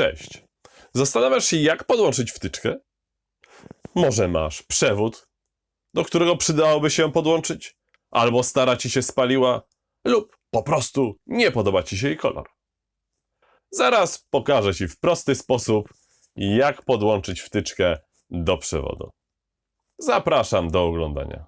Cześć. Zastanawiasz się, jak podłączyć wtyczkę? Może masz przewód, do którego przydałoby się podłączyć, albo stara ci się spaliła, lub po prostu nie podoba ci się jej kolor. Zaraz pokażę ci w prosty sposób, jak podłączyć wtyczkę do przewodu. Zapraszam do oglądania.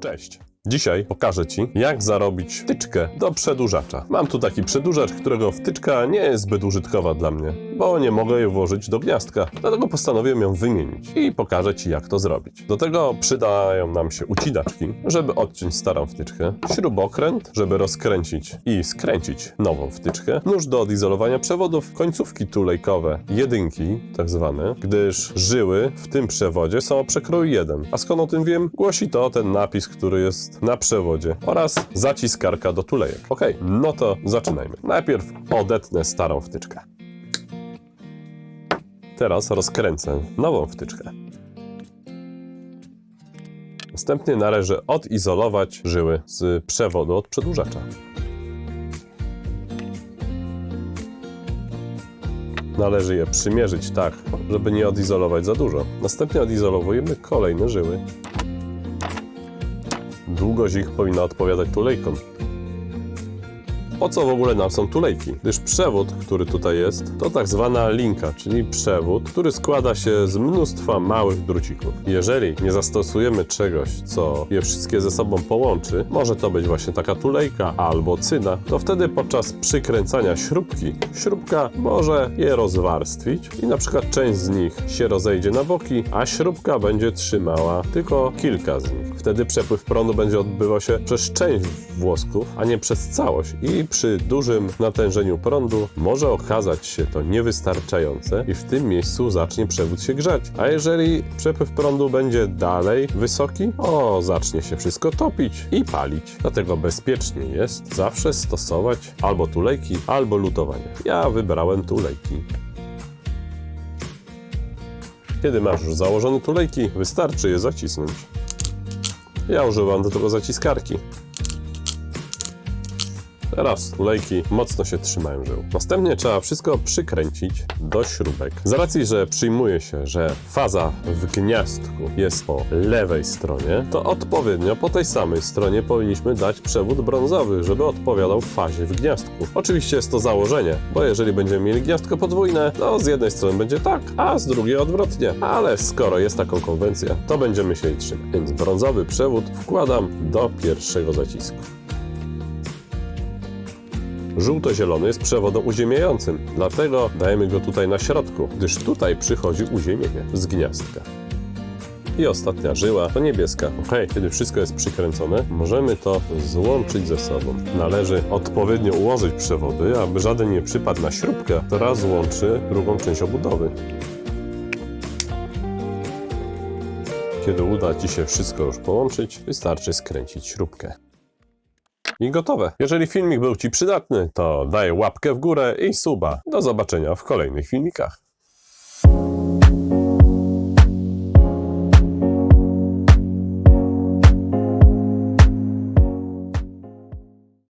Cześć. Dzisiaj pokażę Ci, jak zarobić wtyczkę do przedłużacza. Mam tu taki przedłużacz, którego wtyczka nie jest zbyt użytkowa dla mnie, bo nie mogę jej włożyć do gniazdka, dlatego postanowiłem ją wymienić i pokażę Ci, jak to zrobić. Do tego przydają nam się ucinaczki, żeby odciąć starą wtyczkę, śrubokręt, żeby rozkręcić i skręcić nową wtyczkę, nóż do odizolowania przewodów, końcówki tulejkowe, jedynki tak zwane, gdyż żyły w tym przewodzie są o przekroju 1. A skąd o tym wiem? Głosi to ten napis, który jest na przewodzie oraz zaciskarka do tulejek. Ok, no to zaczynajmy. Najpierw odetnę starą wtyczkę. Teraz rozkręcę nową wtyczkę. Następnie należy odizolować żyły z przewodu od przedłużacza. Należy je przymierzyć tak, żeby nie odizolować za dużo. Następnie odizolowujemy kolejne żyły. Długość ich powinna odpowiadać tulejkom. Po co w ogóle nam są tulejki? Gdyż przewód, który tutaj jest, to tak zwana linka, czyli przewód, który składa się z mnóstwa małych drucików. Jeżeli nie zastosujemy czegoś, co je wszystkie ze sobą połączy, może to być właśnie taka tulejka albo cyna, to wtedy podczas przykręcania śrubki, śrubka może je rozwarstwić i na przykład część z nich się rozejdzie na boki, a śrubka będzie trzymała tylko kilka z nich. Wtedy przepływ prądu będzie odbywał się przez część włosków, a nie przez całość i przy dużym natężeniu prądu może okazać się to niewystarczające i w tym miejscu zacznie przewód się grzać. A jeżeli przepływ prądu będzie dalej wysoki, o, zacznie się wszystko topić i palić. Dlatego bezpiecznie jest zawsze stosować albo tulejki, albo lutowanie. Ja wybrałem tulejki. Kiedy masz już założone tulejki, wystarczy je zacisnąć. Ja używam do tego zaciskarki. Teraz tulejki mocno się trzymają żył. Następnie trzeba wszystko przykręcić do śrubek. Z racji, że przyjmuje się, że faza w gniazdku jest po lewej stronie, to odpowiednio po tej samej stronie powinniśmy dać przewód brązowy, żeby odpowiadał fazie w gniazdku. Oczywiście jest to założenie, bo jeżeli będziemy mieli gniazdko podwójne, to z jednej strony będzie tak, a z drugiej odwrotnie. Ale skoro jest taką konwencja, to będziemy się jej trzymać. Więc brązowy przewód wkładam do pierwszego zacisku. Żółto-zielony jest przewodem uziemiającym, dlatego dajemy go tutaj na środku, gdyż tutaj przychodzi uziemienie z gniazdka. I ostatnia żyła to niebieska. Ok, kiedy wszystko jest przykręcone, możemy to złączyć ze sobą. Należy odpowiednio ułożyć przewody, aby żaden nie przypadł na śrubkę, która złączy drugą część obudowy. Kiedy uda Ci się wszystko już połączyć, wystarczy skręcić śrubkę. I gotowe. Jeżeli filmik był Ci przydatny, to daj łapkę w górę i suba. Do zobaczenia w kolejnych filmikach.